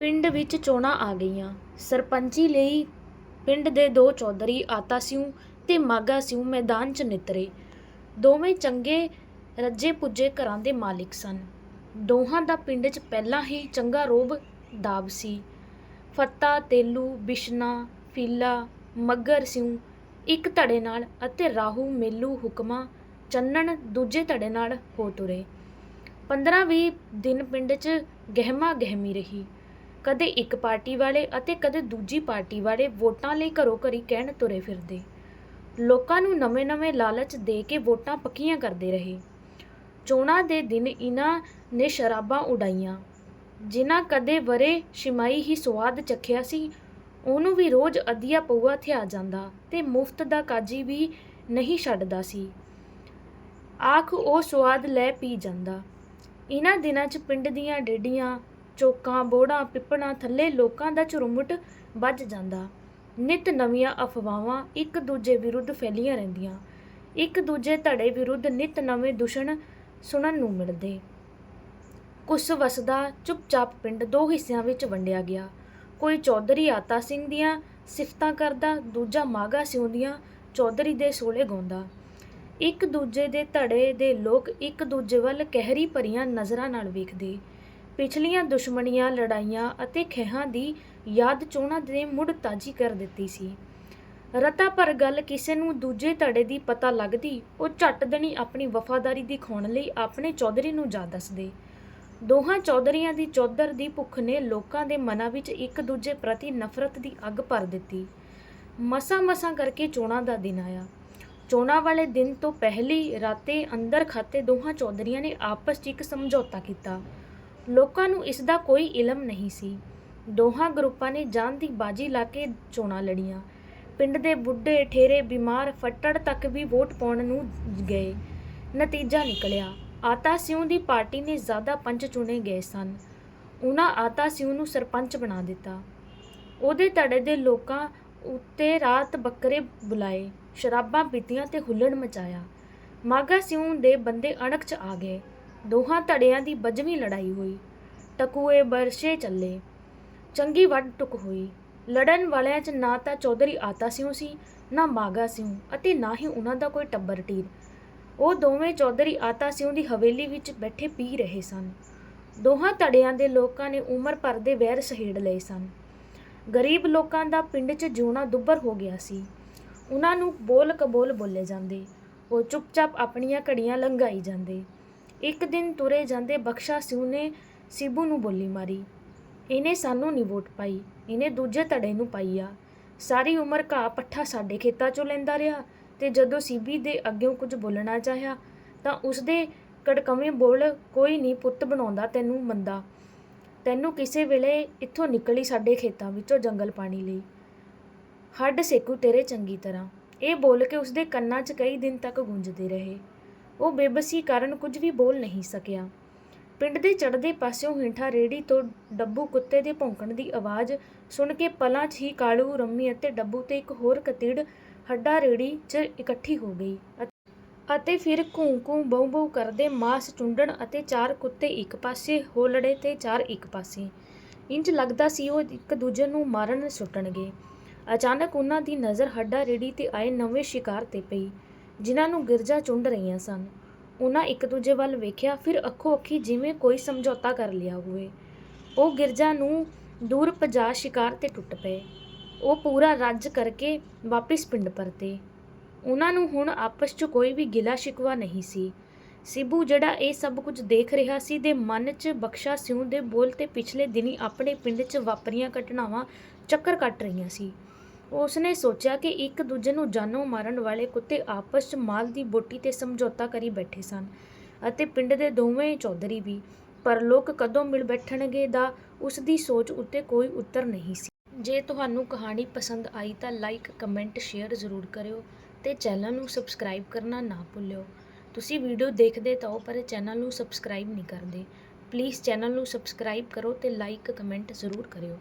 ਪਿੰਡ ਵਿੱਚ ਚੋਣਾਂ ਆ ਗਈਆਂ। ਸਰਪੰਚੀ ਲਈ ਪਿੰਡ ਦੇ ਦੋ ਚੌਧਰੀ ਆਤਾ ਸਿਉ ਤੇ ਮਾਗਾ ਸਿਉ ਮੈਦਾਨ 'ਚ ਨਿਤਰੇ। ਦੋਵੇਂ ਚੰਗੇ ਰੱਜੇ ਪੁੱਜੇ ਘਰਾਂ ਦੇ ਮਾਲਿਕ ਸਨ। ਦੋਹਾਂ ਦਾ ਪਿੰਡ 'ਚ ਪਹਿਲਾਂ ਹੀ ਚੰਗਾ ਰੋਬ ਦਾਬ ਸੀ। ਫੱਤਾ, ਤੇਲੂ, ਬਿਸ਼ਨਾ, ਫੀਲਾ, ਮੱਗਰ ਸਿਉ ਇੱਕ ਧੜੇ ਨਾਲ ਅਤੇ ਰਾਹੂ, ਮੇਲੂ, ਹੁਕਮਾ, ਚੰਨਣ ਦੂਜੇ ਧੜੇ ਨਾਲ ਹੋ ਤੁਰੇ। 15-20 ਦਿਨ ਪਿੰਡ 'ਚ ਗਹਿਮਾ ਗਹਿਮੀ ਰਹੀ। ਕਦੇ ਇੱਕ ਪਾਰਟੀ ਵਾਲੇ ਅਤੇ ਕਦੇ ਦੂਜੀ ਪਾਰਟੀ ਵਾਲੇ ਵੋਟਾਂ ਲਈ ਘਰੋ ਘਰੀ ਕਹਿਣ ਤੁਰੇ ਫਿਰਦੇ। ਲੋਕਾਂ ਨੂੰ ਨਵੇਂ-ਨਵੇਂ ਲਾਲਚ ਦੇ ਕੇ ਵੋਟਾਂ ਪੱਕੀਆਂ ਕਰਦੇ ਰਹੇ। ਚੋਣਾਂ ਦੇ ਦਿਨ ਇਹਨਾਂ ਨੇ ਸ਼ਰਾਬਾਂ ਉਡਾਈਆਂ, ਜਿਨ੍ਹਾਂ ਕਦੇ ਵਰੇ ਸ਼ਿਮਾਈ ਹੀ ਸਵਾਦ ਚੱਖਿਆ ਸੀ। ਉਹਨੂੰ ਵੀ ਰੋਜ਼ ਅਧੀਆ ਪਊਆ ਥਿਆ ਜਾਂਦਾ ਤੇ ਮੁਫਤ ਦਾ ਕਾਜੀ ਵੀ ਨਹੀਂ ਛੱਡਦਾ ਸੀ। ਆਖ ਉਹ ਸਵਾਦ ਲੈ ਪੀ ਜਾਂਦਾ। ਇਹਨਾਂ ਦਿਨਾਂ 'ਚ ਪਿੰਡ ਦੀਆਂ ਡੇਡੀਆਂ ਚੌਕਾਂ, ਬੋੜਾਂ ਪਿੱਪਣਾ ਥੱਲੇ ਲੋਕਾਂ ਦਾ ਝੁਰਮੁਟ ਵੱਜ ਜਾਂਦਾ। ਨਿਤ ਨਵੀਆਂ ਅਫਵਾਹਾਂ ਇੱਕ ਦੂਜੇ ਵਿਰੁੱਧ ਫੈਲੀਆਂ ਰਹਿੰਦੀਆਂ। ਇੱਕ ਦੂਜੇ ਧੜੇ ਵਿਰੁੱਧ ਨਿਤ ਨਵੇਂ ਦੂਸ਼ਣ ਸੁਣਨ ਨੂੰ ਮਿਲਦੇ। ਕੁਸ ਵਸਦਾ ਚੁੱਪਚਾਪ ਪਿੰਡ ਦੋ ਹਿੱਸਿਆਂ ਵਿੱਚ ਵੰਡਿਆ ਗਿਆ। ਕੋਈ ਚੌਧਰੀ ਆਤਾ ਸਿੰਘ ਦੀਆਂ ਸਿਫਤਾਂ ਕਰਦਾ, ਦੂਜਾ ਮਾਗਾ ਸਿਉ ਦੀਆਂ ਚੌਧਰੀ ਦੇ ਸੋਲੇ ਗਾਉਂਦਾ। ਇੱਕ ਦੂਜੇ ਦੇ ਧੜੇ ਦੇ ਲੋਕ ਇੱਕ ਦੂਜੇ ਵੱਲ ਕਹਿਰੀ ਭਰੀਆਂ ਨਜ਼ਰਾਂ ਨਾਲ ਵੇਖਦੇ। ਪਿਛਲੀਆਂ ਦੁਸ਼ਮਣੀਆਂ ਲੜਾਈਆਂ ਅਤੇ ਖੇਹਾਂ ਦੀ ਯਾਦ ਚੋਣਾਂ ਦੇ ਮੁੜ ਤਾਜੀ ਕਰ ਦਿੱਤੀ ਸੀ। ਰਤਾ ਪਰ ਗੱਲ ਕਿਸੇ ਨੂੰ ਦੂਜੇ ਧੜੇ ਦੀ ਪਤਾ ਲੱਗਦੀ, ਉਹ ਝੱਟ ਦਣੀ ਆਪਣੀ ਵਫਾਦਾਰੀ ਦਿਖਾਉਣ ਲਈ ਆਪਣੇ ਚੌਧਰੀ ਨੂੰ ਜਾ ਦੱਸਦੇ। ਦੋਹਾਂ ਚੌਧਰੀਆਂ ਦੀ ਚੌਧਰ ਦੀ ਭੁੱਖ ਨੇ ਲੋਕਾਂ ਦੇ ਮਨਾਂ ਵਿੱਚ ਇੱਕ ਦੂਜੇ ਪ੍ਰਤੀ ਨਫ਼ਰਤ ਦੀ ਅੱਗ ਭਰ ਦਿੱਤੀ। ਮਸਾਂ-ਮਸਾਂ ਕਰਕੇ ਚੋਣਾਂ ਦਾ ਦਿਨ ਆਇਆ। ਚੋਣਾਂ ਵਾਲੇ ਦਿਨ ਤੋਂ ਪਹਿਲੀ ਰਾਤੇ ਅੰਦਰ ਖਾਤੇ ਦੋਹਾਂ ਚੌਧਰੀਆਂ ਨੇ ਆਪਸ 'ਚ ਇੱਕ ਸਮਝੌਤਾ ਕੀਤਾ। ਲੋਕਾਂ ਨੂੰ ਇਸ ਦਾ ਕੋਈ ਇਲਮ ਨਹੀਂ ਸੀ। ਦੋਹਾਂ ਗਰੁੱਪਾਂ ਨੇ ਜਾਨ ਦੀ ਬਾਜੀ ਲਾ ਕੇ ਚੋਣਾਂ ਲੜੀਆਂ। ਪਿੰਡ ਦੇ ਬੁੱਢੇ, ਠੇਰੇ, ਬਿਮਾਰ, ਫੱਟੜ ਤੱਕ ਵੀ ਵੋਟ ਪਾਉਣ ਨੂੰ ਗਏ। ਨਤੀਜਾ ਨਿਕਲਿਆ। ਆਤਾ ਸਿਉ ਦੀ ਪਾਰਟੀ ਨੇ ਜ਼ਿਆਦਾ ਪੰਚ ਚੁਣੇ ਗਏ ਸਨ। ਉਹਨਾਂ ਆਤਾ ਸਿਉ ਨੂੰ ਸਰਪੰਚ ਬਣਾ ਦਿੱਤਾ। ਉਹਦੇ ਧੜੇ ਦੇ ਲੋਕਾਂ ਉੱਤੇ ਰਾਤ ਬੱਕਰੇ ਬੁਲਾਏ। ਸ਼ਰਾਬਾਂ ਪੀਤੀਆਂ ਤੇ ਹੁੱਲੜ ਮਚਾਇਆ। ਮਾਗਾ ਸਿਉ ਦੇ ਬੰਦੇ ਅਣਖ 'ਚ ਆ ਗਏ। ਦੋਹਾਂ ਧੜਿਆਂ ਦੀ ਬਜਵੀਂ ਲੜਾਈ ਹੋਈ। ਟਕੂਏ ਬਰਸ਼ੇ ਚੱਲੇ। ਚੰਗੀ ਵੱਡ ਟੁਕ ਹੋਈ। ਲੜਨ ਵਾਲਿਆਂ 'ਚ ਨਾ ਤਾਂ ਚੌਧਰੀ ਆਤਾ ਸਿਉ ਸੀ, ਨਾ ਮਾਗਾ ਸਿਉ ਅਤੇ ਨਾ ਹੀ ਉਹਨਾਂ ਦਾ ਕੋਈ ਟੱਬਰ ਟੀਰ। ਉਹ ਦੋਵੇਂ ਚੌਧਰੀ ਆਤਾ ਸਿਉ ਦੀ ਹਵੇਲੀ ਵਿੱਚ ਬੈਠੇ ਪੀ ਰਹੇ ਸਨ। ਦੋਹਾਂ ਧੜਿਆਂ ਦੇ ਲੋਕਾਂ ਨੇ ਉਮਰ ਭਰ ਦੇ ਵੈਰ ਸਹੇੜ ਲਏ ਸਨ। ਗਰੀਬ ਲੋਕਾਂ ਦਾ ਪਿੰਡ 'ਚ ਜਿਉਣਾ ਦੁੱਬਰ ਹੋ ਗਿਆ ਸੀ। ਉਹਨਾਂ ਨੂੰ ਬੋਲ ਕਬੋਲ ਬੋਲੇ ਜਾਂਦੇ। ਉਹ ਚੁੱਪਚਾਪ ਆਪਣੀਆਂ ਘੜੀਆਂ ਲੰਘਾਈ ਜਾਂਦੇ। ਇੱਕ ਦਿਨ ਤੁਰੇ ਜਾਂਦੇ ਬਖਸ਼ਾ ਸਿਉ ਨੇ ਸਿਬੂ ਨੂੰ ਬੋਲੀ ਮਾਰੀ। ਇਹਨੇ ਸਾਨੂੰ ਨਹੀਂ ਵੋਟ ਪਾਈ, ਇਹਨੇ ਦੂਜੇ ਧੜੇ ਨੂੰ ਪਾਈ ਆ। ਸਾਰੀ ਉਮਰ ਘਾਹ ਪੱਠਾ ਸਾਡੇ ਖੇਤਾਂ 'ਚੋਂ ਲੈਂਦਾ ਰਿਹਾ ਤੇ ਜਦੋਂ ਸੀਬੀ ਦੇ ਅੱਗੇ ਕੁਝ ਬੋਲਣਾ ਚਾਹਿਆ ਤਾਂ ਉਸਦੇ ਕੜਕਵੇਂ ਬੋਲ ਕੋਈ ਨਹੀਂ ਪੁੱਤ ਬਣਾਉਂਦਾ ਤੈਨੂੰ ਮੰਦਾ। ਤੈਨੂੰ ਕਿਸੇ ਵੇਲੇ ਇੱਥੋਂ ਨਿਕਲੀ ਸਾਡੇ ਖੇਤਾਂ ਵਿੱਚੋਂ ਜੰਗਲ ਪਾਣੀ ਲਈ। ਹੱਡ ਸੇਕੂ ਤੇਰੇ ਚੰਗੀ ਤਰ੍ਹਾਂ। ਇਹ ਬੋਲ ਕੇ ਉਸਦੇ ਕੰਨਾਂ 'ਚ ਕਈ ਦਿਨ ਤੱਕ ਗੂੰਜਦੇ ਰਹੇ। ਉਹ ਬੇਬਸੀ ਕਾਰਨ ਕੁਝ ਵੀ ਬੋਲ ਨਹੀਂ ਸਕਿਆ। ਪਿੰਡ ਦੇ ਚੜ੍ਹਦੇ ਪਾਸਿਓਂ ਹਿੰਠਾ ਰੇੜੀ ਤੋਂ ਡੱਬੂ ਕੁੱਤੇ ਦੇ ਭੌਂਕਣ ਦੀ ਆਵਾਜ਼ ਸੁਣ ਕੇ ਪਲਾਂ 'ਚ ਹੀ ਕਾਲੂ, ਰੰਮੀ ਅਤੇ ਡੱਬੂ ਤੇ ਇੱਕ ਹੋਰ ਕਤੀੜ ਹੱਡਾ ਰੇੜੀ 'ਚ ਇਕੱਠੀ ਹੋ ਗਈ ਅਤੇ ਫਿਰ ਘੂੰ ਘੂੰ ਬਉ ਬਉ ਕਰਦੇ ਮਾਸ ਚੁੰਡਣ ਅਤੇ ਚਾਰ ਕੁੱਤੇ ਇੱਕ ਪਾਸੇ, ਹੋਲੜੇ ਤੇ ਚਾਰ ਇੱਕ ਪਾਸੇ। ਇੰਜ ਲੱਗਦਾ ਸੀ ਉਹ ਇੱਕ ਦੂਜੇ ਨੂੰ ਮਾਰਨ ਸੁੱਟਣਗੇ। ਅਚਾਨਕ ਉਹਨਾਂ ਦੀ ਨਜ਼ਰ ਹੱਡਾ ਰੇੜੀ ਤੇ ਆਏ ਨਵੇਂ ਸ਼ਿਕਾਰ ਤੇ ਪਈ। ਜਿਨ੍ਹਾਂ ਨੂੰ ਗਿਰਜਾ ਚੁੰਡ ਰਹੀਆਂ ਸਨ। ਉਹਨਾਂ ਇੱਕ ਦੂਜੇ ਵੱਲ ਵੇਖਿਆ, ਫਿਰ ਅੱਖੋ ਅੱਖੀ ਜਿਵੇਂ ਕੋਈ ਸਮਝੌਤਾ ਕਰ ਲਿਆ ਹੋਵੇ। ਉਹ ਗਿਰਜਾ ਨੂੰ ਦੂਰ ਭਜਾ ਸ਼ਿਕਾਰ ਤੇ ਟੁੱਟ ਪਏ। ਉਹ ਪੂਰਾ ਰੱਜ ਕਰਕੇ ਵਾਪਿਸ ਪਿੰਡ ਪਰਤੇ। ਉਹਨਾਂ ਨੂੰ ਹੁਣ ਆਪਸ 'ਚ ਕੋਈ ਵੀ ਗਿਲਾ ਸ਼ਿਕਵਾ ਨਹੀਂ ਸੀ। ਸਿਬੂ ਜਿਹੜਾ ਇਹ ਸਭ ਕੁਝ ਦੇਖ ਰਿਹਾ ਸੀ ਦੇ ਮਨ 'ਚ ਬਖਸ਼ਾ ਸਿਉਂ ਦੇ ਬੋਲ ਤੇ ਪਿਛਲੇ ਦਿਨੀ ਆਪਣੇ ਪਿੰਡ 'ਚ ਵਾਪਰੀਆਂ ਘਟਨਾਵਾਂ ਚੱਕਰ ਕੱਟ ਰਹੀਆਂ ਸੀ। ਉਸ ਨੇ ਸੋਚਿਆ ਕਿ ਇੱਕ ਦੂਜੇ ਨੂੰ ਜਾਨੋਂ ਮਾਰਨ ਵਾਲੇ ਕੁੱਤੇ ਆਪਸ 'ਚ ਮਾਲ ਦੀ ਬੋਟੀ ਤੇ ਸਮਝੌਤਾ ਕਰੀ ਬੈਠੇ ਸਨ ਅਤੇ ਪਿੰਡ ਦੇ ਦੋਵੇਂ ਚੌਧਰੀ ਵੀ, ਪਰ ਲੋਕ ਕਦੋਂ ਮਿਲ ਬੈਠਣਗੇ ਦਾ ਉਸ ਦੀ ਸੋਚ ਉੱਤੇ ਕੋਈ ਉੱਤਰ ਨਹੀਂ ਸੀ। ਜੇ ਤੁਹਾਨੂੰ ਕਹਾਣੀ ਪਸੰਦ ਆਈ ਤਾਂ ਲਾਈਕ ਕਮੈਂਟ ਸ਼ੇਅਰ ਜ਼ਰੂਰ ਕਰਿਓ ਤੇ ਚੈਨਲ ਨੂੰ ਸਬਸਕ੍ਰਾਈਬ ਕਰਨਾ ਨਾ ਭੁੱਲਿਓ। ਤੁਸੀਂ ਵੀਡੀਓ ਦੇਖਦੇ ਤਾਂ ਹੋ, ਪਰ ਚੈਨਲ ਨੂੰ ਸਬਸਕ੍ਰਾਈਬ ਨਹੀਂ ਕਰਦੇ। ਪਲੀਜ਼ ਚੈਨਲ ਨੂੰ ਸਬਸਕ੍ਰਾਈਬ ਕਰੋ ਤੇ ਲਾਈਕ ਕਮੈਂਟ ਜ਼ਰੂਰ ਕਰਿਓ।